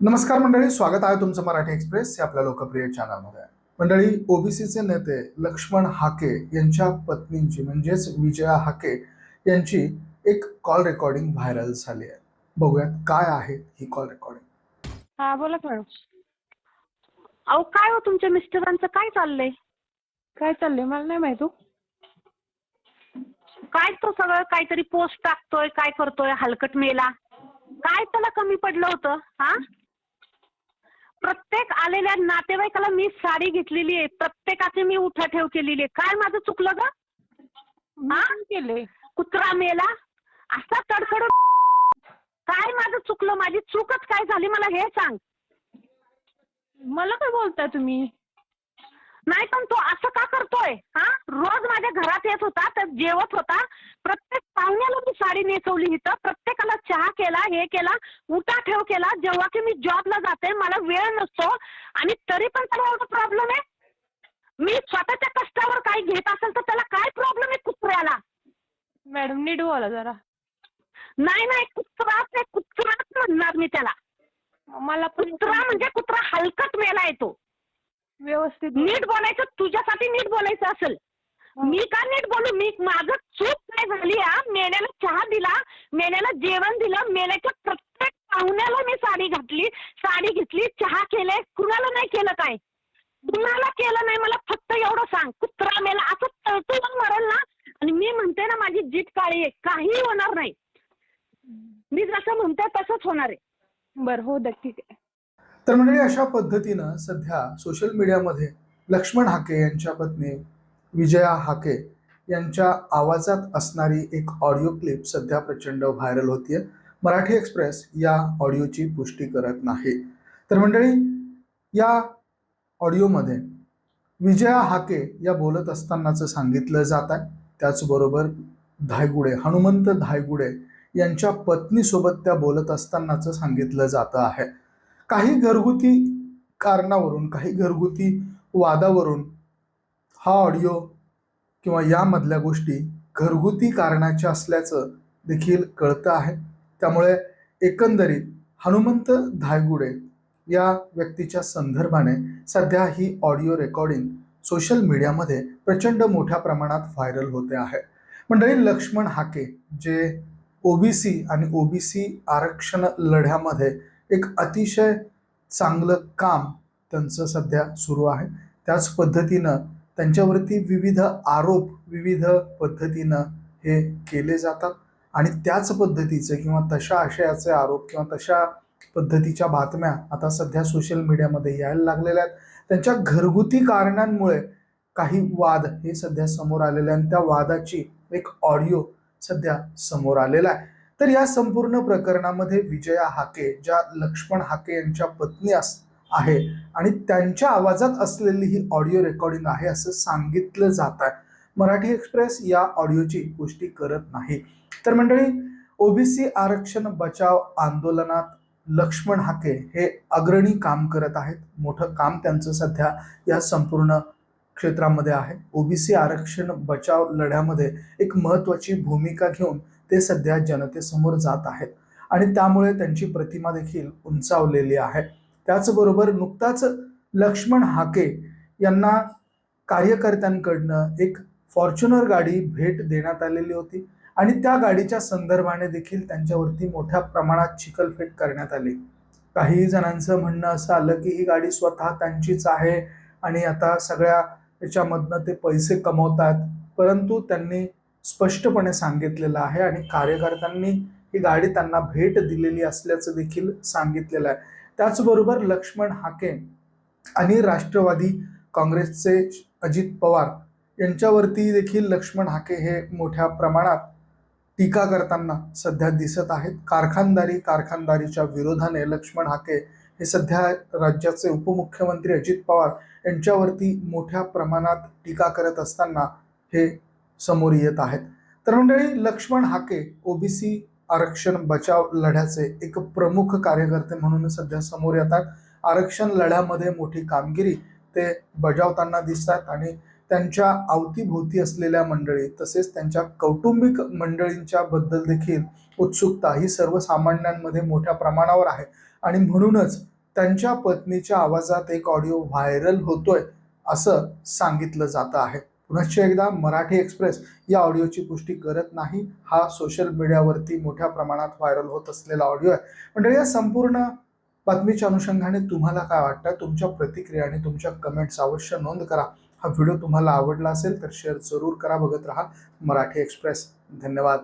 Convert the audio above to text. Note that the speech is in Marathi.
नमस्कार मंडळी स्वागत आहे तुमचं मराठी एक्सप्रेस या आपल्या लोकप्रिय चॅनलमध्ये मंडळी ओबीसीचे नेते लक्ष्मण हाके यांच्या पत्नींची म्हणजेच विजया हाके यांची एक कॉल रेकॉर्डिंग व्हायरल झाली आहे. बघूयात काय आहे ही कॉल रेकॉर्डिंग हा बोला मॅडम. अहो काय हो तुमच्या मिस्टरांचं? काय चाललंय? काय चाललंय? मला नाही माहीत हो. काय तो सगळं काहीतरी पोस्ट टाकतोय काय करतोय हलकट मेला. काय त्याला कमी पडलं होतं? हा? प्रत्येक आलेल्या नातेवाईकाला मी साडी घेतलेली आहे. प्रत्येकाची मी उठाठेव केलेली आहे. काय माझं चुकलं ग? मी हा? केलंय कुत्रा मेला? असा तडफड काय माझं चुकलं? माझी चूकच काय झाली? मला हे सांग. मला काय बोलताय तुम्ही? नाही पण तो असं का करतोय? हा रोज माझ्या घरात येत होता तर जेवत होता. प्रत्येक पाहुण्याला मी साडी नेसवली इथं. प्रत्येकाला चहा केला हे केला केला. जेव्हा की मी जॉबला जाते मला वेळ नसतो आणि तरी पण त्याला एवढा प्रॉब्लेम आहे. मी स्वतःच्या कष्टावर काही घेत असेल तर त्याला काय प्रॉब्लेम आहे कुत्र्याला? मॅडम नीट बोला जरा. नाही नाही कुत्राच आहे कुत्राच म्हणणार मी त्याला. मला पण कुत्रा म्हणजे कुत्रा हलकट मेला येतो. व्यवस्थित. नीट बोलायचं तुझ्यासाठी नीट बोलायचं असेल. मी का नीट बोलू? मी माझं चूक काय झाली हा. मेल्याला चहा दिला मेल्याला जेवण दिलं मेल्याच्या प्रत्येक पाहुण्याला मी साडी घातली साडी घेतली चहा केले. कुणाला नाही केलं काय? कुणाला केलं नाही? मला फक्त एवढं सांग. कुत्रा मेला. असं तळतळून मरेल ना? आणि मी म्हणते ना माझी जीत काळी आहे. काही होणार नाही. मी जसं म्हणते तसंच होणार आहे. बरं हो आहे. तर मंडळी अशा पद्धतीनं सध्या सोशल मीडियामध्ये लक्ष्मण हाके यांच्या पत्नी विजया हाके यांच्या आवाजात असणारी एक ऑडिओ क्लिप सध्या प्रचंड व्हायरल होतीये. मराठी एक्सप्रेस या ऑडिओची पुष्टी करत नाही. तर मंडळी या ऑडिओमध्ये विजया हाके या बोलत असतानाचं सांगितलं जात आहे. त्याचबरोबर धायगुडे हनुमंत धायगुडे यांच्या पत्नीसोबत त्या बोलत असतानाचं सांगितलं जातं आहे. काही घरगुती कारणावरून काही घरगुती वादावरून हा ऑडिओ किंवा यामधल्या गोष्टी घरगुती कारणाच्या असल्याचं देखील कळतं आहे. त्यामुळे एकंदरीत हनुमंत धायगुडे या व्यक्तीच्या संदर्भाने सध्या ही ऑडिओ रेकॉर्डिंग सोशल मीडियामध्ये प्रचंड मोठ्या प्रमाणात व्हायरल होते आहे. मंडळी लक्ष्मण हाके जे ओबीसी आणि ओबीसी आरक्षण लढ्यामध्ये एक अतिशय चांगलं काम त्यांचं सध्या सुरू आहे. त्याच पद्धतीनं त्यांच्यावरती विविध आरोप विविध पद्धतीनं हे केले जातात. आणि त्याच पद्धतीचे किंवा तशा आशयाचे आरोप किंवा तशा पद्धतीच्या बातम्या आता सध्या सोशल मीडियामध्ये यायला लागलेल्या आहेत. त्यांच्या घरगुती कारणांमुळे काही वाद हे सध्या समोर आलेले आणि त्या वादाची एक ऑडिओ सध्या समोर आलेला आहे. तर या संपूर्ण प्रकरणामध्ये विजया हाके ज्या लक्ष्मण हाके यांच्या पत्नी अस आहे आणि त्यांच्या आवाजात असलेली ही ऑडिओ रेकॉर्डिंग आहे असं सांगितलं जात आहे. मराठी एक्सप्रेस या ऑडिओची पुष्टी करत नाही. तर मंडळी ओबीसी आरक्षण बचाव आंदोलनात लक्ष्मण हाके हे अग्रणी काम करत आहेत. मोठं काम त्यांचं सध्या या संपूर्ण क्षेत्रामध्ये आहे. ओबीसी आरक्षण बचाव लढ्यामध्ये एक महत्त्वाची भूमिका घेऊन ते सध्या जनतेसमोर जात आहेत. आणि त्यामुळे त्यांची प्रतिमा देखील उंचावलेली आहे. त्याचबरोबर नुकताच लक्ष्मण हाके यांना कार्यकर्त्यांकडनं एक फॉर्च्युनर गाडी भेट देण्यात आलेली होती. आणि त्या गाडीच्या संदर्भाने देखील त्यांच्यावरती मोठ्या प्रमाणात चिखलफेक करण्यात आली. काही जणांचं म्हणणं असं आलं की ही गाडी स्वतः त्यांचीच आहे आणि आता सगळ्या याच्यामधनं ते पैसे कमवतात. परंतु त्यांनी स्पष्टपणे सांगितलेलं आहे आणि कार्यकर्त्यांनी ही गाडी त्यांना भेट दिलेली असल्याचं देखील सांगितलेलं आहे. त्याचबरोबर लक्ष्मण हाके आणि राष्ट्रवादी काँग्रेसचे अजित पवार यांच्यावरती देखील लक्ष्मण हाके हे मोठ्या प्रमाणात टीका करताना सध्या दिसत आहेत. कारखानदारी कारखानदारीच्या विरोधाने लक्ष्मण हाके हे सध्या राज्याचे उपमुख्यमंत्री अजित पवार यांच्यावरती मोठ्या प्रमाणात टीका करत असताना हे समोर येत आहेत. तर मंडळी लक्ष्मण हाके ओबीसी आरक्षण बचाव लढ्याचे एक प्रमुख कार्यकर्ते म्हणून सध्या समोर येतात आरक्षण लढ्यामध्ये मोठी कामगिरी ते बजावताना दिसतात आणि त्यांच्या अवतीभोवती असलेल्या मंडळी तसेच त्यांच्या कौटुंबिक मंडळींच्या बद्दल देखील उत्सुकता ही सर्वसामान्यांमध्ये मोठ्या प्रमाणावर आहे. आणि म्हणूनच त्यांच्या पत्नीच्या आवाजात एक ऑडिओ व्हायरल होतोय असं सांगितलं जातं आहे. पुनश्च एकदा मराठी एक्सप्रेस या ऑडिओची पुष्टी करत नाही हा सोशल मीडियावरती मोठ्या प्रमाणात व्हायरल होत असलेला ऑडिओ आहे. मंडळी या संपूर्ण बातमीच्या अनुषंगाने तुम्हाला काय वाटतं? तुमच्या प्रतिक्रिया आणि तुमच्या कमेंट्स अवश्य नोंद करा. हा व्हिडिओ तुम्हाला आवडला असेल तर शेअर जरूर करा. बघत राहा मराठी एक्सप्रेस. धन्यवाद.